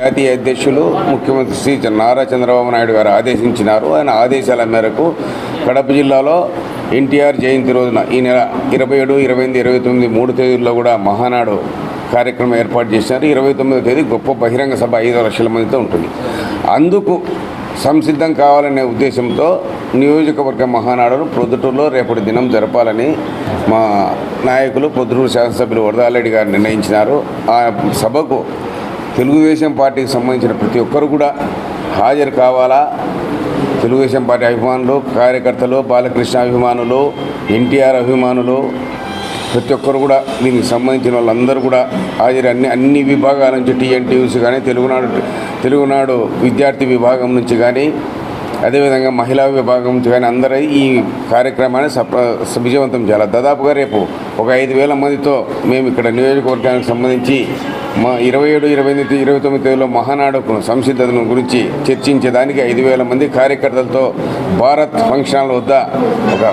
జాతీయ అధ్యక్షులు ముఖ్యమంత్రి శ్రీ నారా చంద్రబాబు నాయుడు గారు ఆదేశించినారు. ఆయన ఆదేశాల మేరకు కడప జిల్లాలో ఎన్టీఆర్ జయంతి రోజున ఈ నెల ఇరవై ఏడు ఇరవై ఎనిమిది ఇరవై తొమ్మిది మూడు తేదీల్లో కూడా మహానాడు కార్యక్రమం ఏర్పాటు చేసినారు ఇరవై తొమ్మిదో తేదీ గొప్ప బహిరంగ సభ ఐదు లక్షల మందితో ఉంటుంది. అందుకు సంసిద్ధం కావాలనే ఉద్దేశంతో నియోజకవర్గ మహానాడును ప్రొద్దుటూరులో రేపటి దినం జరపాలని మా నాయకులు ప్రొద్దుటూరు శాసనసభ్యులు వరదాలరెడ్డి గారు నిర్ణయించినారు. ఆ సభకు తెలుగుదేశం పార్టీకి సంబంధించిన ప్రతి ఒక్కరు కూడా హాజరు కావాలా? తెలుగుదేశం పార్టీ అభిమానులు కార్యకర్తలు బాలకృష్ణ అభిమానులు ఎన్టీఆర్ అభిమానులు ప్రతి ఒక్కరు కూడా దీనికి సంబంధించిన వాళ్ళందరూ కూడా హాజరు. అన్ని అన్ని విభాగాల నుంచి టీఎన్టీయూస్ కానీ తెలుగునాడు తెలుగునాడు విద్యార్థి విభాగం నుంచి కానీ అదేవిధంగా మహిళా విభాగం నుంచి కానీ అందరూ ఈ కార్యక్రమాన్ని సప విజయవంతం చేయాలి? దాదాపుగా రేపు ఒక ఐదు వేల మందితో మేము ఇక్కడ నియోజకవర్గానికి సంబంధించి మా ఇరవై ఏడు ఇరవై ఎనిమిది ఇరవై తొమ్మిది తేదీలో మహానాడుకు సంసిద్ధతను గురించి చర్చించేదానికి ఐదు వేల మంది కార్యకర్తలతో భారత్ ఫంక్షన్ హాల్ వద్ద ఒక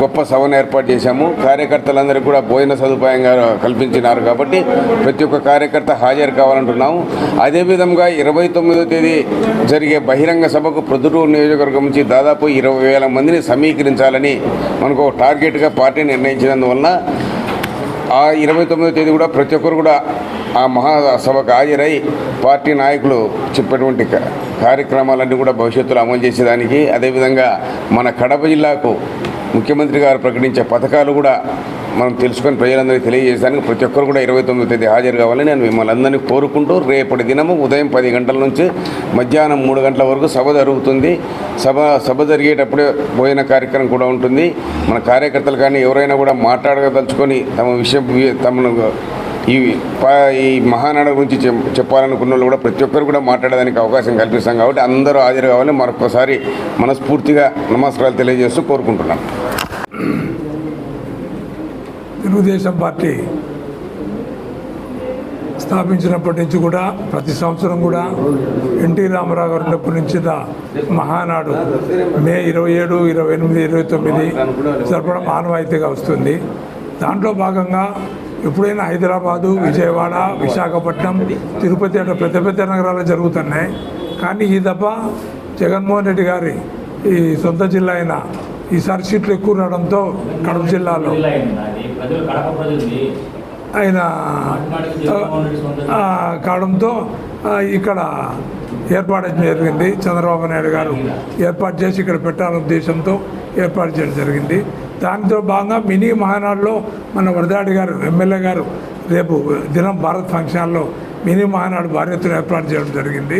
గొప్ప సభను ఏర్పాటు చేశాము. కార్యకర్తలందరికీ కూడా భోజన సదుపాయంగా కల్పించినారు కాబట్టి ప్రతి ఒక్క కార్యకర్త హాజరు కావాలంటున్నాము. అదేవిధంగా ఇరవై తొమ్మిదో తేదీ జరిగే బహిరంగ సభకు ప్రొద్దుటూరు నియోజకవర్గం నుంచి దాదాపు ఇరవై వేల మందిని సమీకరించాలని మనకు టార్గెట్గా పార్టీ నిర్ణయించినందువలన ఆ ఇరవై తొమ్మిదో తేదీ కూడా ప్రతి ఒక్కరు కూడా ఆ మహాసభకు హాజరై పార్టీ నాయకులు చెప్పేటువంటి కార్యక్రమాలన్నీ కూడా భవిష్యత్తులో అమలు చేసేదానికి అదేవిధంగా మన కడప జిల్లాకు ముఖ్యమంత్రి గారు ప్రకటించే పథకాలు కూడా మనం తెలుసుకొని ప్రజలందరికీ తెలియజేయడానికి ప్రతి ఒక్కరు కూడా ఇరవై తొమ్మిది తేదీ హాజరు కావాలని నేను మిమ్మల్ని అందరినీ కోరుకుంటూ రేపటి దినము ఉదయం పది గంటల నుంచి మధ్యాహ్నం మూడు గంటల వరకు సభ జరుగుతుంది. సభ సభ జరిగేటప్పుడే భోజన కార్యక్రమం కూడా ఉంటుంది. మన కార్యకర్తలు కానీ ఎవరైనా కూడా మాట్లాడదలుచుకొని తమ విషయం తమను ఈ ప- ఈ మహానాడు గురించి చెప్- చెప్పాలనుకున్న వాళ్ళు కూడా ప్రతి ఒక్కరు కూడా మాట్లాడడానికి అవకాశం కల్పిస్తాం కాబట్టి అందరూ హాజరు కావాలని మరొకసారి మనస్ఫూర్తిగా నమస్కారాలు తెలియజేస్తూ కోరుకుంటున్నాం. తెలుగుదేశం పార్టీ స్థాపించినప్పటి నుంచి కూడా ప్రతి సంవత్సరం కూడా ఎన్టీ రామారావు గారు ఉన్నప్పటి నుంచి మహానాడు మే ఇరవై ఏడు ఇరవై ఎనిమిది ఇరవై తొమ్మిది జరపడం ఆనవాయితీగా వస్తుంది. దాంట్లో భాగంగా ఎప్పుడైనా హైదరాబాదు విజయవాడ విశాఖపట్నం తిరుపతి అట్లా పెద్ద పెద్ద నగరాలు జరుగుతున్నాయి. కానీ ఈ దఫ జగన్మోహన్ రెడ్డి గారి ఈ సొంత జిల్లా అయిన ఈసారి సీట్లు ఎక్కువ రావడంతో కడప జిల్లాలో ఆయన కావడంతో ఇక్కడ ఏర్పాటు జరిగింది. చంద్రబాబు నాయుడు గారు ఏర్పాటు చేసి ఇక్కడ పెట్టాలనే ఉద్దేశంతో ఏర్పాటు చేయడం జరిగింది. దానితో భాగంగా మినీ మహానాడులో మన వరదాడి గారు ఎమ్మెల్యే గారు రేపు దినం భారత్ ఫంక్షన్లో మినీ మహానాడు భార్యతను ఏర్పాటు చేయడం జరిగింది.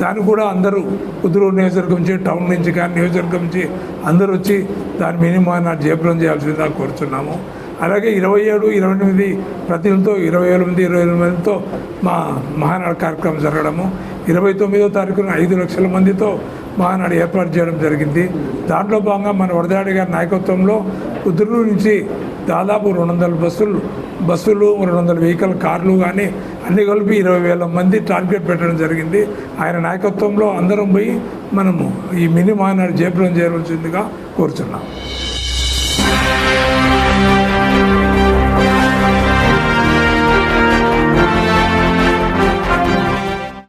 దాన్ని కూడా అందరూ కుదురు నియోజకవర్గం నుంచి టౌన్ నుంచి కానీ నియోజకవర్గం నుంచి అందరూ వచ్చి దాని మినీ మహానాడు జయప్రం చేయాల్సిందిగా కోరుతున్నాము అలాగే ఇరవై ఏడు ఇరవై ఎనిమిది ప్రతినిధులతో ఇరవై ఎనిమిది ఇరవై ఎనిమిదితో మా మహానాడు కార్యక్రమం జరగడము. ఇరవై తొమ్మిదో తారీఖున ఐదు లక్షల మందితో మహానాడు ఏర్పాటు చేయడం జరిగింది. దాంట్లో భాగంగా మన వరదాడి గారి నాయకత్వంలో కుదురు నుంచి దాదాపు రెండు వందల బస్సులు బస్సులు రెండు వందల వెహికల్ కార్లు కానీ అన్ని కలిపి ఇరవై వేల మంది టార్గెట్ పెట్టడం జరిగింది. ఆయన నాయకత్వంలో అందరం పోయి మనము ఈ మినీ మహానాడు జయప్రదం చేయవలసిందిగా కోరుచున్నాం.